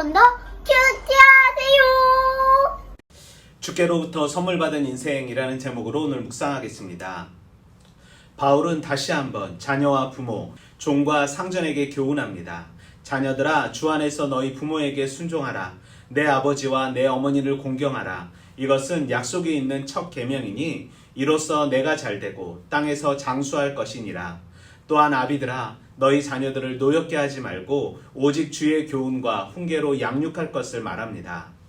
여러분도 큐티하세요. 주께로부터 선물 받은 인생이라는 제목으로 오늘 묵상하겠습니다. 바울은 다시 한번 자녀와 부모, 종과 상전에게 교훈합니다. 자녀들아, 주 안에서 너희 부모에게 순종하라. 내 아버지와 내 어머니를 공경하라. 이것은 약속이 있는 첫 계명이니 이로써 내가 잘되고 땅에서 장수할 것이니라. 또한 아비들아, 너희 자녀들을 노엽게 하지 말고 오직 주의 교훈과 훈계로 양육할 것을 말합니다.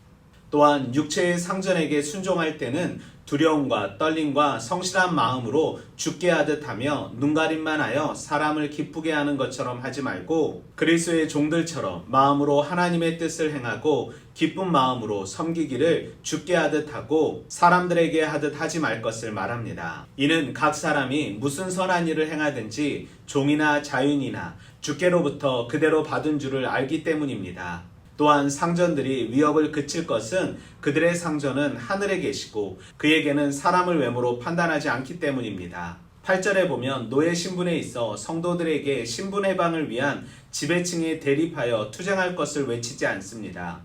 또한 육체의 상전에게 순종할 때는 두려움과 떨림과 성실한 마음으로 죽게 하듯 하며 눈가림만 하여 사람을 기쁘게 하는 것처럼 하지 말고 그리스도의 종들처럼 마음으로 하나님의 뜻을 행하고 기쁜 마음으로 섬기기를 죽게 하듯 하고 사람들에게 하듯 하지 말 것을 말합니다. 이는 각 사람이 무슨 선한 일을 행하든지 종이나 자윤이나 주께로부터 그대로 받은 줄을 알기 때문입니다. 또한 상전들이 위협을 그칠 것은 그들의 상전은 하늘에 계시고 그에게는 사람을 외모로 판단하지 않기 때문입니다. 8절에 보면 노예 신분에 있어 성도들에게 신분 해방을 위한 지배층이 대립하여 투쟁할 것을 외치지 않습니다.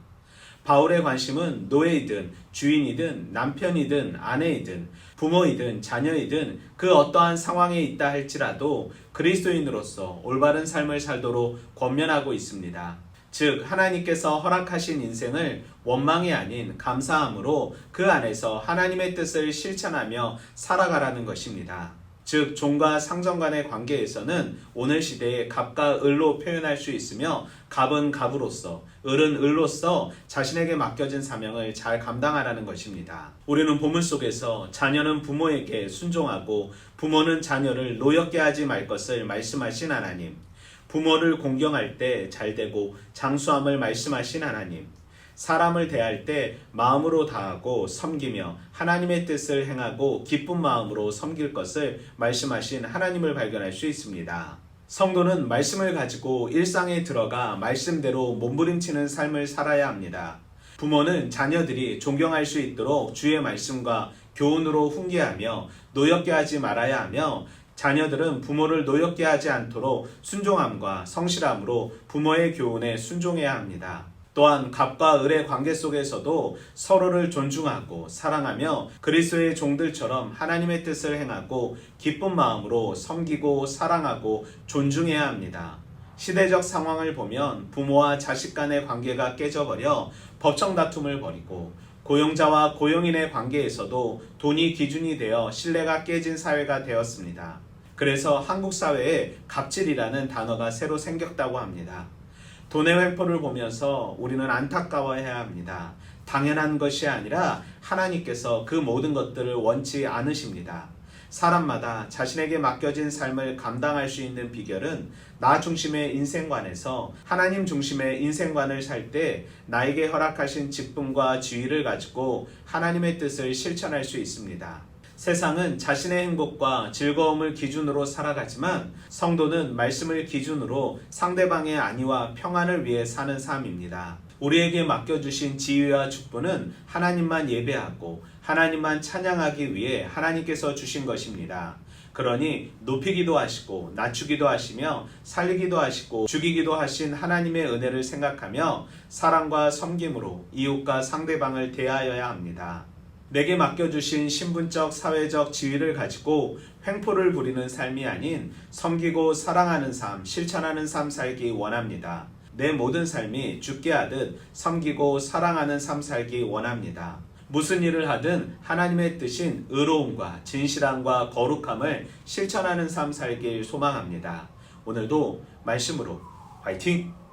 바울의 관심은 노예이든 주인이든 남편이든 아내이든 부모이든 자녀이든 그 어떠한 상황에 있다 할지라도 그리스도인으로서 올바른 삶을 살도록 권면하고 있습니다. 즉 하나님께서 허락하신 인생을 원망이 아닌 감사함으로 그 안에서 하나님의 뜻을 실천하며 살아가라는 것입니다. 즉 종과 상전 간의 관계에서는 오늘 시대에 갑과 을로 표현할 수 있으며 갑은 갑으로서 을은 을로서 자신에게 맡겨진 사명을 잘 감당하라는 것입니다. 우리는 본문 속에서 자녀는 부모에게 순종하고 부모는 자녀를 노엽게 하지 말 것을 말씀하신 하나님 부모를 공경할 때 잘되고 장수함을 말씀하신 하나님. 사람을 대할 때 마음으로 다하고 섬기며 하나님의 뜻을 행하고 기쁜 마음으로 섬길 것을 말씀하신 하나님을 발견할 수 있습니다. 성도는 말씀을 가지고 일상에 들어가 말씀대로 몸부림치는 삶을 살아야 합니다. 부모는 자녀들이 존경할 수 있도록 주의 말씀과 교훈으로 훈계하며 노엽게 하지 말아야 하며 자녀들은 부모를 노엽게 하지 않도록 순종함과 성실함으로 부모의 교훈에 순종해야 합니다. 또한 갑과 을의 관계 속에서도 서로를 존중하고 사랑하며 그리스도의 종들처럼 하나님의 뜻을 행하고 기쁜 마음으로 섬기고 사랑하고 존중해야 합니다. 시대적 상황을 보면 부모와 자식 간의 관계가 깨져버려 법정 다툼을 벌이고 고용자와 고용인의 관계에서도 돈이 기준이 되어 신뢰가 깨진 사회가 되었습니다. 그래서 한국 사회에 갑질이라는 단어가 새로 생겼다고 합니다. 돈의 횡포를 보면서 우리는 안타까워해야 합니다. 당연한 것이 아니라 하나님께서 그 모든 것들을 원치 않으십니다. 사람마다 자신에게 맡겨진 삶을 감당할 수 있는 비결은 나 중심의 인생관에서 하나님 중심의 인생관을 살 때 나에게 허락하신 직분과 지위를 가지고 하나님의 뜻을 실천할 수 있습니다. 세상은 자신의 행복과 즐거움을 기준으로 살아가지만 성도는 말씀을 기준으로 상대방의 안위와 평안을 위해 사는 삶입니다. 우리에게 맡겨주신 지위와 축복은 하나님만 예배하고 하나님만 찬양하기 위해 하나님께서 주신 것입니다. 그러니 높이기도 하시고 낮추기도 하시며 살리기도 하시고 죽이기도 하신 하나님의 은혜를 생각하며 사랑과 섬김으로 이웃과 상대방을 대하여야 합니다. 내게 맡겨주신 신분적, 사회적 지위를 가지고 횡포를 부리는 삶이 아닌 섬기고 사랑하는 삶, 실천하는 삶 살기 원합니다. 내 모든 삶이 죽게 하듯 섬기고 사랑하는 삶 살기 원합니다. 무슨 일을 하든 하나님의 뜻인 의로움과 진실함과 거룩함을 실천하는 삶 살길 소망합니다. 오늘도 말씀으로 화이팅!